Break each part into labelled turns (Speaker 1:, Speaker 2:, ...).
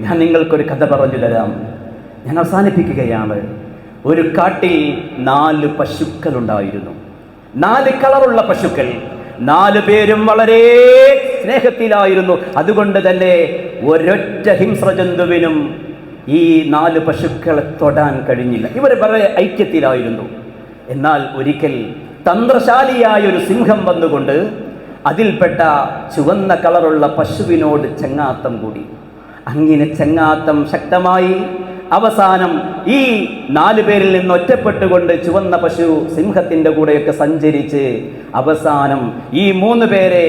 Speaker 1: ഞാൻ നിങ്ങൾക്കൊരു കഥ പറഞ്ഞു തരാം. ഞാൻ അവസാനിപ്പിക്കുകയാണ്. ഒരു കാട്ടിൽ നാല് പശുക്കളുണ്ടായിരുന്നു. നാല് കളറുള്ള പശുക്കൾ. നാല് പേരും വളരെ സ്നേഹത്തിലായിരുന്നു. അതുകൊണ്ട് തന്നെ ഒരൊറ്റ ഹിംസ്രജന്തുവിനും ഈ നാല് പശുക്കളെ തൊടാൻ കഴിഞ്ഞില്ല. ഇവർ വളരെ ഐക്യത്തിലായിരുന്നു. എന്നാൽ ഒരിക്കൽ തന്ത്രശാലിയായ ഒരു സിംഹം വന്നുകൊണ്ട് അതിൽപ്പെട്ട ചുവന്ന കളറുള്ള പശുവിനോട് ചെങ്ങാത്തം കൂടി. അങ്ങനെ ചെങ്ങാത്തം ശക്തമായി. അവസാനം ഈ നാലു പേരിൽ നിന്ന് ഒറ്റപ്പെട്ടുകൊണ്ട് ചുവന്ന പശു സിംഹത്തിന്റെ കൂടെയൊക്കെ സഞ്ചരിച്ച് അവസാനം ഈ മൂന്ന് പേരെ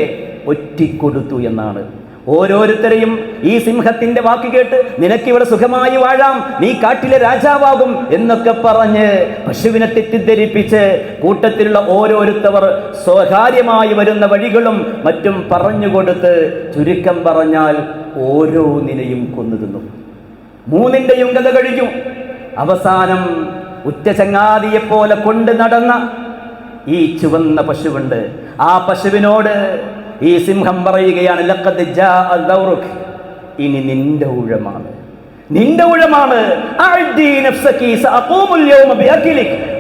Speaker 1: ഒറ്റിക്കൊടുത്തു എന്നാണ്. ഓരോരുത്തരെയും ഈ സിംഹത്തിന്റെ വാക്ക് കേട്ട് നിനക്കിവിടെ സുഖമായി വാഴാം നീ കാട്ടിലെ രാജാവാകും എന്നൊക്കെ പറഞ്ഞ് പശുവിനെ തെറ്റിദ്ധരിപ്പിച്ച് കൂട്ടത്തിലുള്ള ഓരോരുത്തവർ സ്വകാര്യമായി വരുന്ന വഴികളും മറ്റും പറഞ്ഞുകൊടുത്ത് ചുരുക്കം പറഞ്ഞാൽ ഓരോന്നിനെയും കൊന്നു തിന്നു മൂന്നിന്റെയും കഥ കഴിഞ്ഞു അവസാനം ഉറ്റ ചങ്ങാതിയെപ്പോലെ കൊണ്ട് നടന്ന ഈ ചുവന്ന പശുവുണ്ട്. ആ പശുവിനോട് ഈ സിംഹം പറയുകയാണ്. ഇനി നിന്റെ ഊഴമാണ്. നിന്റെ ഊഴമാണ്.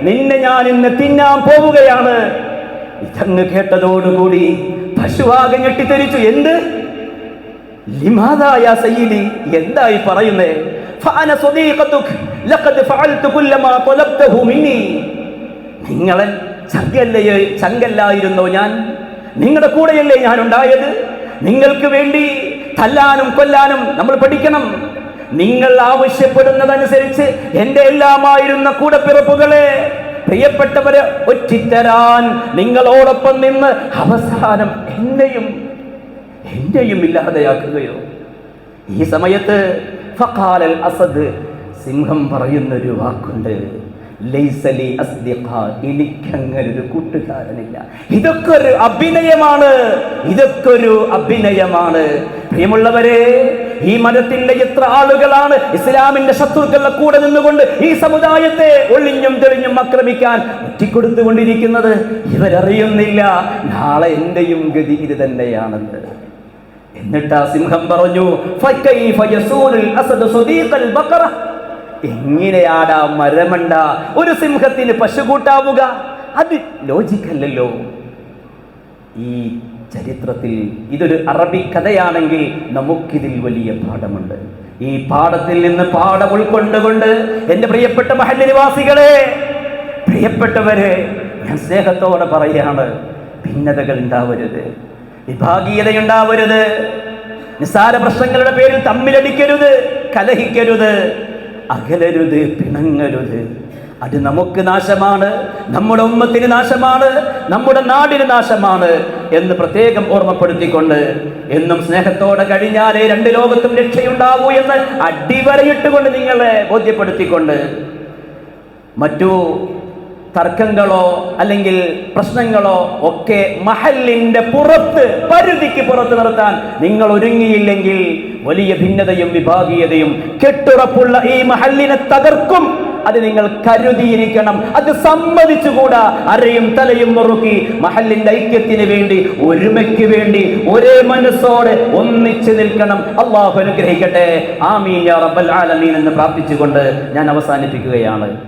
Speaker 1: നിന്നെ ഞാൻ ഇന്ന് തിന്നാൻ പോവുകയാണ്. ഇതങ്ങ് കേട്ടതോടുകൂടി പശുവാകെ ഞെട്ടിത്തെരിച്ചു. എന്ത്? എന്തായി പറയുന്നേ? ഫാന ലഖദ് ഫഅൽതു കുല്ലമാ തലബ്തഹു നിങ്ങളെ ചങ്കല്ലേ ചങ്കല്ലായിരുന്നോ ഞാൻ? നിങ്ങളുടെ കൂടെയല്ലേ ഞാൻ ഉണ്ടായത് നിങ്ങൾക്ക് വേണ്ടി തല്ലാനും കൊല്ലാനും നമ്മൾ പഠിക്കണം. നിങ്ങൾ ആവശ്യപ്പെടുന്നതനുസരിച്ച് എന്റെ എല്ലാമായിരുന്ന കൂടപ്പിറപ്പുകളെ പ്രിയപ്പെട്ടവരെ ഒറ്റിത്തരാൻ നിങ്ങളോടൊപ്പം നിന്ന് അവസാനം എന്നെയും എന്റെയും ഇല്ലാതെയാക്കുകയോ ഈ സമയത്ത് ഫഖാലൽ അസദ് സിംഹം പറയുന്നൊരു വാക്കുണ്ട്. ലൈസലി അസ്ദിഖ എനിക്കങ്ങനെ കൂട്ടുകാരനില്ല. ഇതൊക്കെ ഒരു അഭിനയമാണ്. ഇതൊക്കെ ഒരു അഭിനയമാണ്. പ്രിയമുള്ളവരെ ഈ മതത്തിന്റെ എത്ര ആളുകളാണ് ഇസ്ലാമിന്റെ ശത്രുക്കളുടെ കൂടെ നിന്നുകൊണ്ട് ഈ സമുദായത്തെ ഒളിഞ്ഞും തെളിഞ്ഞും ആക്രമിക്കാൻ ഒറ്റിക്കൊടുത്തുകൊണ്ടിരിക്കുന്നത്? ഇവരറിയുന്നില്ല. നാളെ എന്റെയും ഗതി ഇത് തന്നെയാണെന്ന്. എന്നിട്ട് ആ സിംഹം പറഞ്ഞു? എങ്ങനെയാടാ മരമണ്ട? ഒരു സിംഹത്തിന് പശു കൂട്ടാവുക? അത് ലോജിക്കല്ലല്ലോ. ഈ ചരിത്രത്തിൽ ഇതൊരു അറബി കഥയാണെങ്കിൽ നമുക്കിതിൽ വലിയ പാഠമുണ്ട്. ഈ പാഠത്തിൽ നിന്ന് പാഠം ഉൾക്കൊണ്ടുകൊണ്ട് എന്റെ പ്രിയപ്പെട്ട മഹല്യനിവാസികളെ പ്രിയപ്പെട്ടവരെ ഞാൻ സ്നേഹത്തോടെ പറയാണ് ഭിന്നതകൾ ഉണ്ടാവരുത്. വിഭാഗീയതയുണ്ടാവരുത്. നിസ്സാര പ്രശ്നങ്ങളുടെ പേരിൽ തമ്മിലടിക്കരുത് കലഹിക്കരുത് അകലരുത് പിണങ്ങരുത്. അത് നമുക്ക് നാശമാണ് നമ്മുടെ ഉമ്മത്തിന് നാശമാണ് നമ്മുടെ നാടിന് നാശമാണ് എന്ന് പ്രത്യേകം ഓർമ്മപ്പെടുത്തിക്കൊണ്ട് എന്നും സ്നേഹത്തോടെ കഴിഞ്ഞാലേ രണ്ട് ലോകത്തും രക്ഷയുണ്ടാവൂ എന്ന് അടിവരയിട്ടുകൊണ്ട് നിങ്ങളെ ബോധ്യപ്പെടുത്തിക്കൊണ്ട് മറ്റു തർക്കങ്ങളോ അല്ലെങ്കിൽ പ്രശ്നങ്ങളോ ഒക്കെ മഹലിന്റെ പുറത്ത് പരിധിക്ക് പുറത്ത് നിർത്താൻ നിങ്ങൾ ഒരുങ്ങിയില്ലെങ്കിൽ വലിയ ഭിന്നതയും വിഭാഗീയതയും കെട്ടുറപ്പുള്ള ഈ മഹലിനെ തകർക്കും. അത് നിങ്ങൾ കരുതിയിരിക്കണം. അത് സമ്മതിച്ചുകൂടാ. അരയും തലയും മുറുക്കി മഹലിന്റെ ഐക്യത്തിന് വേണ്ടി ഒരുമയ്ക്ക് വേണ്ടി ഒരേ മനസ്സോടെ ഒന്നിച്ചു നിൽക്കണം. അള്ളാഹു അനുഗ്രഹിക്കട്ടെ. ആമീൻ റബ്ബൽ ആലമീൻ എന്ന് പ്രാർത്ഥിച്ചുകൊണ്ട് ഞാൻ അവസാനിപ്പിക്കുകയാണ്.